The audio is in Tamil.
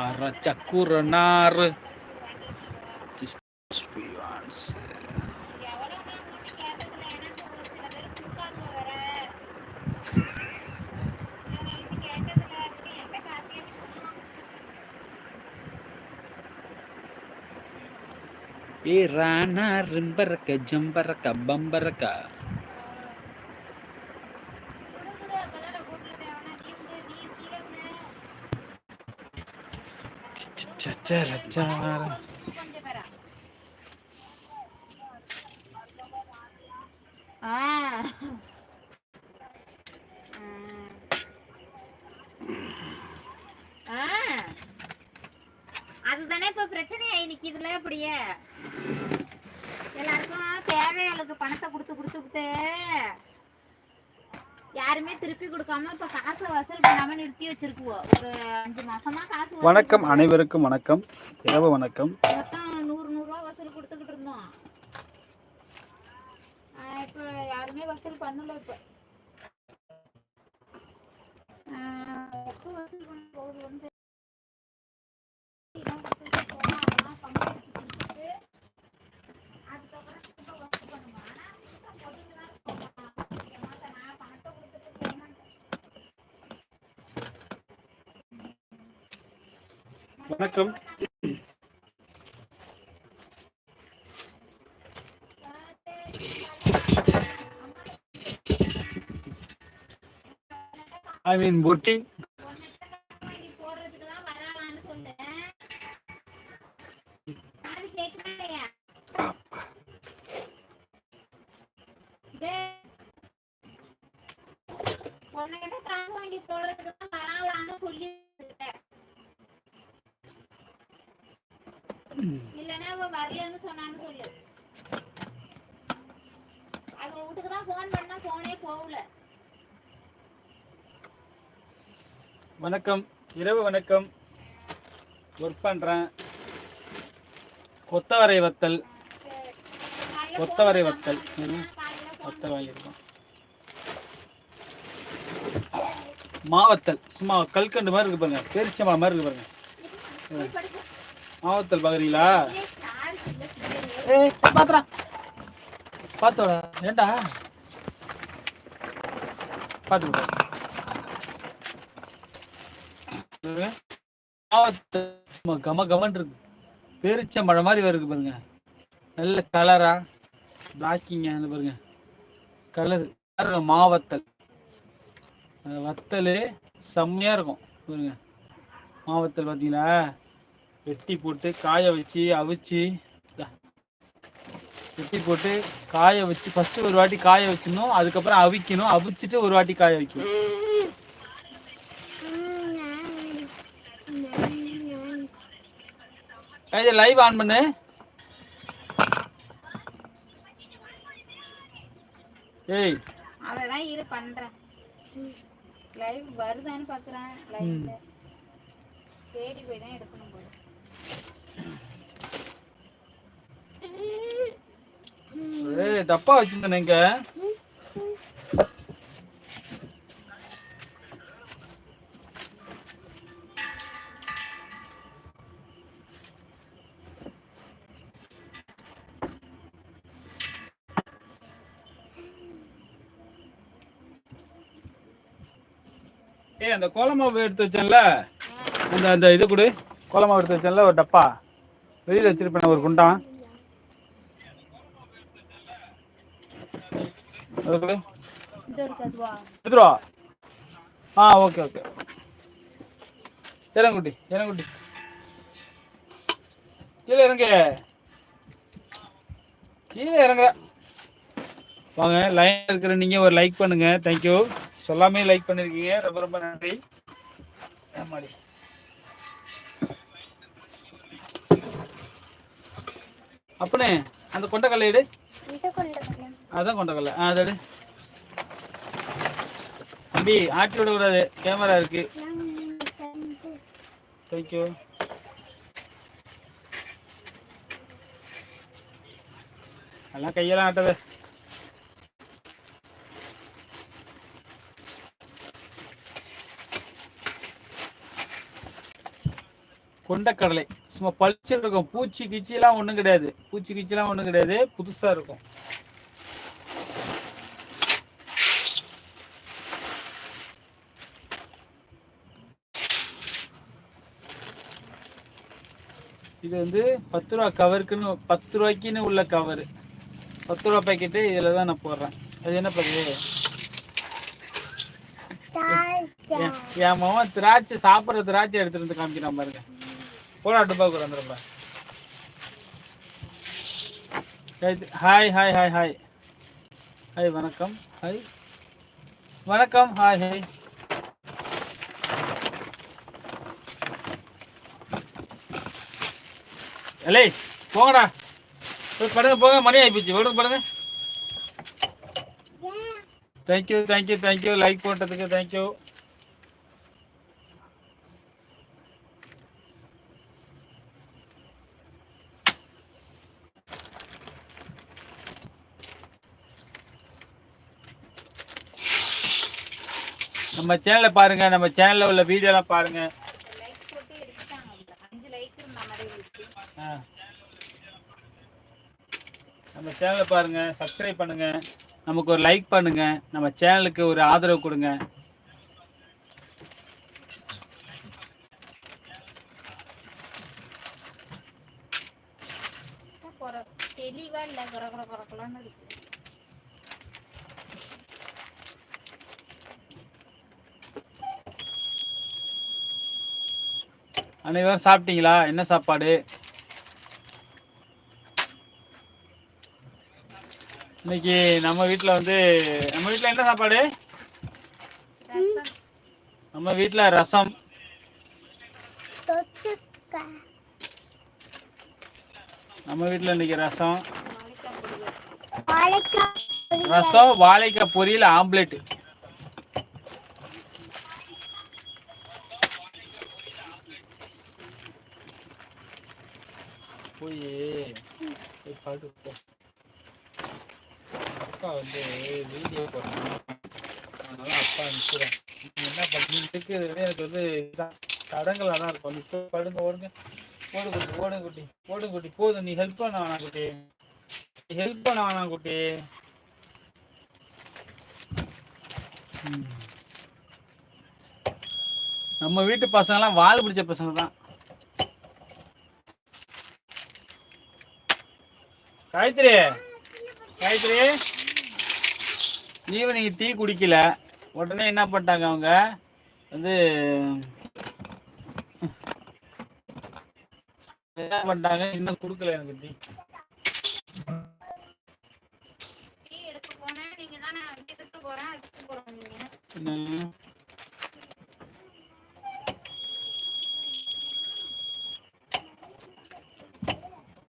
அரைச்சக்குறனாறு ஏ ராணா ரிம்பரக்க ஜம்பரக்க பம்பரக்கா சச்சரச்சார ஆ ஆ. Ah. Ah. Ah. அதுதானே இப்ப பிரச்சனையா இன்னைக்கு இதுல அப்படியே? எல்லாருக்கும் தேவையாளுக்கு பணத்தை கொடுத்து கொடுத்துட்டு யாருமே திருப்பி கொடுக்காம இப்ப காசை வசூல் பண்ணாம நிறுத்தி வச்சிருக்குவோம் ஒரு அஞ்சு மாசமா காசு வணக்கம் அனைவருக்கும் வணக்கம். இரவு வணக்கம். மொத்தம் நூறு நூறு ரூபா வசூல் கொடுத்துக்கிட்டு இருந்தோம். இப்ப யாருமே வசூல் பண்ணல இப்ப. வசூல் பண்ண போகுது வந்து இதான் வசூல் போனா பணம் எடுத்து கொடுத்துட்டு, அதுக்கப்புறம் திரும்ப வசூல் பண்ணுமா? ஆனா இப்ப முதல்ல தான் போனா, ஏமாத்த நான் பணத்தை கொடுத்துட்டு ஏமாந்தேன். வணக்கம். ஐ மீன் ஒர்க்கிங் நீ போடுறதுக்கு வாங்கி போடுறதுக்கு இல்லைன்னா அவ வரலன்னு சொன்னான்னு சொல்லு. அவங்க வீட்டுக்கு தான் ஃபோன் பண்ணா ஃபோனே போகல. வணக்கம். இரவு வணக்கம். ஒர்க் பண்ணுறேன் கொத்தவரை வத்தல். கொத்தவரை வத்தல். வத்தல் வாங்கியிருக்கோம். மாவத்தல். சும்மா கல்கண்டு மாதிரி இருக்கு பாருங்க. பேரிச்சம்பழம் மாதிரி இருக்கு பாருங்க. மாவத்தல் பார்க்குறீங்களா ஏய், பாத்துறா. பாத்தோட ஏண்டா? பாத்து கம கமன் இருக்கு. பேரிச்சம்பழம் மாதிரி வருது பாருங்க. நல்ல கலரா பிளாக்கிங்க அந்த பாருங்க. கலரு மாவத்தல். வத்தல் செம்மையா இருக்கும். பாருங்க. மாவத்தல் பார்த்தீங்களா வெட்டி போட்டு காய வச்சு அவிச்சு வெட்டி போட்டு காய வச்சு ஃபர்ஸ்ட் ஒரு வாட்டி காய வச்சிடணும் அதுக்கப்புறம் அவிக்கணும் அவிச்சிட்டு ஒரு வாட்டி காய வைக்கணும். இது லைவ் ஆன் பண்ணு. ஏய். அதெல்லாம் இரு பண்றேன். லைவ் வருதான்னு பாக்குறேன் லைவ்ல தேடி போய் தான் எடுக்கணும் போல ஏய் டப்பா வச்சிருந்தேன் இங்க. ஏய் அந்த கோலமாவு எடுத்து வச்சேன்ல. அந்த அந்த இது கொடு. கோலமாவு எடுத்து வச்சேன்ல ஒரு டப்பா. வெளியில வச்சிருப்பேன் ஒரு குண்டான். அது கொடு இது இருக்கு அதுவா? எடுத்துரு வா ஆ ஓகே ஓகே. இறங்குட்டி இறங்குட்டி கீழே இறங்க. கீழே இறங்க வாங்க லைன் இருக்கிற நீங்க ஒரு லைக் பண்ணுங்க. தேங்க்யூ சொல்லாமே லைக் பண்ணிருக்கீங்க. ரொம்ப ரொம்ப நன்றி. ஆமாடி அப்பனே அந்த கொண்டக்கல்லை எடு. அதான் கொண்டக்கல்லை ஆ அதை தம்பி ஆட்டி விட கூடாது கேமரா இருக்கு தேங்க்யூ எல்லாம் கையெல்லாம் ஆட்டது. கொண்டக்கடலை. சும்மா பளிச்சு இருக்கும். பூச்சி கிச்சிலாம் ஒன்றும் கிடையாது. பூச்சி கிச்சிலாம் ஒன்றும் கிடையாது. புதுசா இருக்கும். இது வந்து பத்து ரூபா கவருக்குன்னு பத்து ரூபாய்க்குன்னு உள்ள கவரு. பத்து ரூபா பாக்கெட்டு இதில் தான் நான் போடுறேன். அது என்ன பண்ணுது என் மாமன் திராட்சை சாப்பிட்ற திராட்சை எடுத்துட்டு வந்து காமிக்கிறான் பாருங்க. போடா டுபாக்கு வந்துடும்பா hi hi hi hi hi வணக்கம். ஹாய் வணக்கம் ஹாய் ஹாய் எலே போங்கடா. படுங்க போங்க. மணி ஆகிப்போச்சு விடுங்க படுங்க. Thank you thank you thank you like போட்டதுக்கு தேங்க்யூ நம்ம சேனலை பாருங்கள் நம்ம சேனலில் உள்ள வீடியோலாம் பாருங்கள் லைக் போட்டு எடுத்துட்டாங்க அதுல. அஞ்சு லைக் இருந்த மாதிரி இருக்கு ஆ. நம்ம சேனலை பாருங்க சப்ஸ்கிரைப் பண்ணுங்க நமக்கு ஒரு லைக் பண்ணுங்க நம்ம சேனலுக்கு ஒரு ஆதரவு கொடுங்க. தெளிவா இல்ல குறை குறை குறைக்கலான்னு இருக்கு அனைவரும் சாப்பிட்டீங்களா? என்ன சாப்பாடு? இன்னைக்கு நம்ம வீட்டில் வந்து நம்ம வீட்டில் என்ன சாப்பாடு? நம்ம வீட்டில் ரசம். நம்ம வீட்டில் இன்னைக்கு ரசம். ரசம் வாழைக்காய் பொரியல் ஆம்லெட் போய் பாட்டு அக்கா அப்பா வந்து வீடியோ போடுறாங்க அதனால அப்பா அனுப்பிச்சுறேன் என்ன பண்ணிட்டு எனக்கு வந்து இதுதான் தடங்களாக தான் இருக்கும். இப்போ படுங்க ஓடுங்க. ஓடு குட்டி ஓடுங்க குட்டி ஓடுங்க குட்டி. போதும் நீ ஹெல்ப் பண்ண வேணாம் குட்டி. ஹெல்ப் பண்ண வேணாம் குட்டி. நம்ம வீட்டு பசங்கலாம் வால் பிடிச்ச பசங்க தான். காயத்ரி காயத்ரி. ஈவினிங் டீ குடிக்கல உடனே என்ன பண்ணிட்டாங்க அவங்க? வந்து என்ன பண்ணிட்டாங்க? இன்னும் கொடுக்கல எனக்கு டீ. போறேன் போறேன்